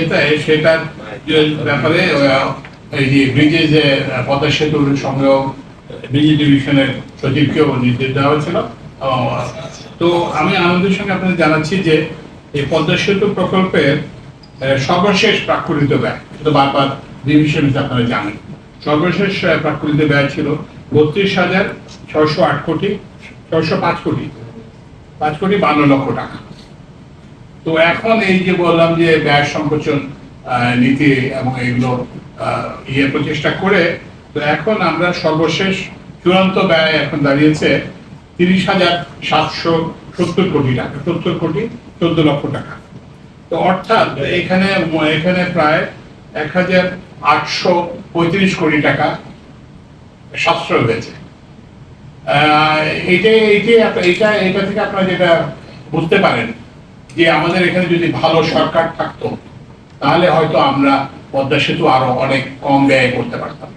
সেটা- সেটার ব্যাপারে এই যে ব্রিজে পদ্মা সেতুর সংগ্রহ ব্রিজ ডিভিশনের সচিবকেও নির্দেশ দেওয়া হয়েছিল। তো আমি আনন্দের সঙ্গে আপনাদের জানাচ্ছি যে এই পদ্মা সেতু প্রকল্পের সর্বশেষ প্রাক্ষরিত ব্যয়, এটা বারবার ডিভিশন আপনারা জানেন, সর্বশেষ প্রাক্ষরিত ব্যয় ছিল বত্রিশ হাজার ছয়শো আট কোটি, ছয়শো পাঁচ কোটি পাঁচ কোটি বান্ন লক্ষ টাকা। তো এখন এই যে বললাম যে ব্যয় সংকোচন নীতি এবং এগুলো ইয়ে প্রচেষ্টা করে, তো এখন আমরা সর্বশেষ চূড়ান্ত ব্যয় এখন দাঁড়িয়েছে তিরিশ হাজার সাতশো সত্তর কোটি টাকা, সত্তর কোটি চোদ্দ লক্ষ টাকা। তো অর্থাৎ এখানে এখানে প্রায় এক হাজার আটশো পঁয়ত্রিশ কোটি টাকা সাশ্রয় হয়েছে। এইটাই এইটাই এইটা এটা থেকে আপনারা যেটা বুঝতে পারেন যে আমাদের এখানে যদি ভালো সরকার থাকতো, তাহলে হয়তো আমরা পদ্মা সেতু আরও অনেক কম ব্যয় করতে পারতাম।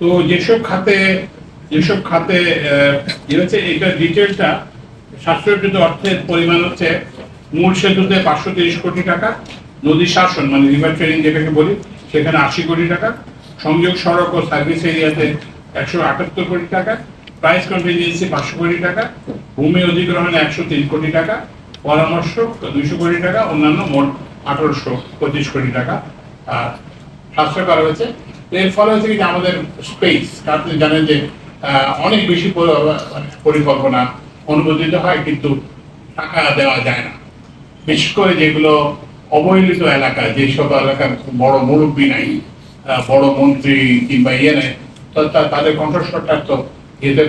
তো যেসব খাতে যেসব খাতে হচ্ছে এটা ডিটেলটা, সাশ্রয়কৃত অর্থের পরিমাণ হচ্ছে মূল সেতুতে পাঁচশো তিরিশ কোটি টাকা, নদী শাসন মানে রিভার ট্রেনিং যেটাকে বলি, সেখানে আশি কোটি টাকা, সংযোগ সড়ক ও সার্ভিস এরিয়াতে একশো আটাত্তর কোটি টাকা প্রাইস কন্টিনজেন্সি পাঁচশো কোটি টাকা, ভূমি অধিগ্রহণে একশো তিন কোটি টাকা পরামর্শ, দুইশো কোটি টাকা, অন্যান্য মোট আঠারোশো, পঁচিশ কোটি টাকা সাশ্রয় করা হয়েছে। এর ফলে হচ্ছে কি আমাদের স্পেস আপনি জানেন যে অনেক বেশি মানে পরিকল্পনা অনুমোদিত হয়, কিন্তু টাকা দেওয়া যায় না। বিশেষ করে যেগুলো অবহেলিত এলাকা যেসব এলাকার বড় মুরব্বী নাই বড় মন্ত্রী কিংবা ইয়ে নেই তাদের কণ্ঠস্বরটা তো ইয়েতে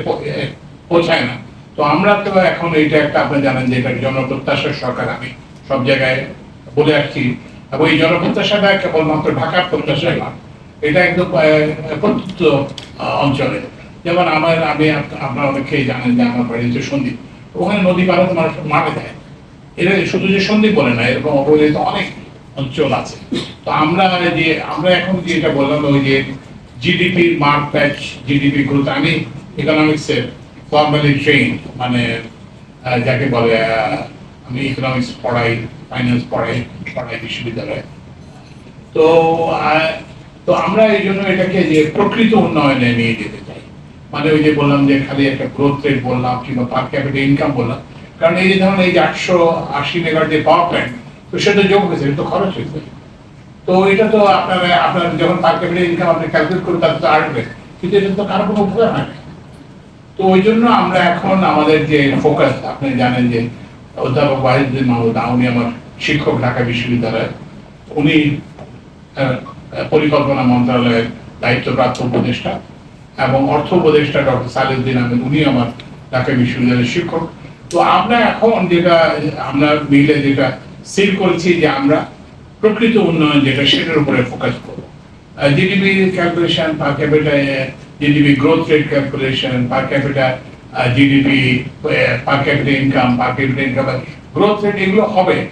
পৌঁছায় না। তো আমরা তো এখন এটা একটা আপনি জানেন যে এটা জনপ্রত্যাশার সরকার আমি সব জায়গায় বলে আসছি। এবং এই জনপ্রত্যাশাটা কেবলমাত্র ঢাকার প্রত্যাশা না এটা একদম আহ, অঞ্চলে। যেমন আমার আমি আপ- আপনারা অনেকেই জানেন যে আমার বাড়ি হচ্ছে সন্দীপ ওখানে নদী পাড়াতে মানুষ মারা দেয়। এটা শুধু যে সন্দীপ বলে না এরকম অবহেলিত অনেক অঞ্চল আছে। তো আমরা যে আমরা এখন যে এটা বললাম ওই যে জিডিপি মার্ক প্যাচ জিডিপি গ্রোথ আমি ইকোনমিক্সের ফর্মালি ট্রেন মানে যাকে বলে আমি ইকোনমিক্স পড়াই ফাইন্যান্স পড়াই পড়াই বিশ্ববিদ্যালয়ে। তো তো আমরা এই জন্য এটাকে যে প্রকৃত উন্নয়নে নিয়ে যেতে চাই। মানে ওই যে বললাম যে খালি একটা গ্রোথ রেট বললাম কিংবা পার ক্যাপিটাল ইনকাম বললাম, কারণ এই যে ধরুন এই যে আটশো আশি মেগার যে পাওয়ার প্ল্যান্ট তো সেটা যোগ হয়েছে তো খরচ হয়েছে। তো এটা তো আপনার আপনার যখন পার ক্যাপিটাল ইনকাম আপনি ক্যালকুলেট করবেন তাতে তো আসবে কিন্তু এটা তো কারও কোনো উপকার হয় না। তো ওই জন্য আমরা এখন আমাদের যে ফোকাস আপনি জানেন যে অধ্যাপক ওয়াহিদুদ্দিন মাহমুদ উনি আমার শিক্ষক ঢাকা বিশ্ববিদ্যালয়, উনি পরিকল্পনা মন্ত্রণালয়ের দায়িত্বপ্রাপ্ত উপদেষ্টা এবং অর্থ উপদেষ্টা ডক্টর সালিউদ্দিন আহমেদ, উনি আমার ঢাকা বিশ্ববিদ্যালয়ের শিক্ষক। তো আমরা এখন যেটা, আমরা মিলে যেটা সিল করেছি যে আমরা প্রকৃত উন্নয়ন যেটা, সেটার উপরে ফোকাস করব। GDP calculation per capita GDP growth rate calculation per capita GDP per capita income per capita income growth rate এগুলো হবে।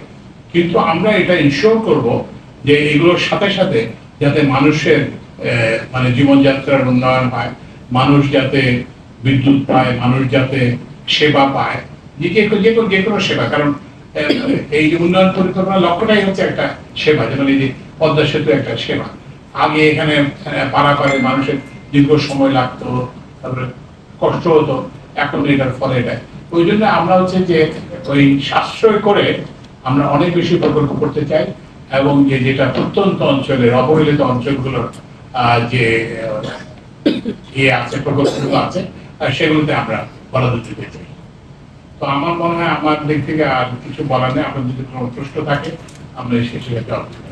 কিন্তু আমরা এটা ইনশিওর করব যে এগুলোর সাথে সাথে যাতে মানুষের আহ, মানে জীবনযাত্রার উন্নয়ন হয় মানুষ যাতে বিদ্যুৎ পায় মানুষ যাতে সেবা পায় যে যে কোনো- যে কোনো সেবা। কারণ আহ, এই যে উন্নয়ন পরিকল্পনার লক্ষ্যটাই হচ্ছে একটা সেবা যেমন এই যে পদ্মা সেতু একটা সেবা। আগে এখানে আহ, পারাপারে মানুষের দীর্ঘ সময় লাগতো, তারপরে কষ্ট হতো, এখন এটার ফলে এটা ওই জন্য আমরা হচ্ছে যে ওই সাশ্রয় করে আমরা অনেক বেশি প্রকল্প করতে চাই এবং যে যেটা প্রত্যন্ত অঞ্চলের অবহেলিত অঞ্চলগুলোর যে ইয়ে আছে, প্রকল্পগুলো আছে সেগুলোতে আমরা বরাদ্দ দিতে চাই। তো আমার মনে হয় আমার দিক থেকে আর কিছু বলার নেই। আপনার যদি কোনো প্রশ্ন থাকে, আমরা শেষে জবাব দেবো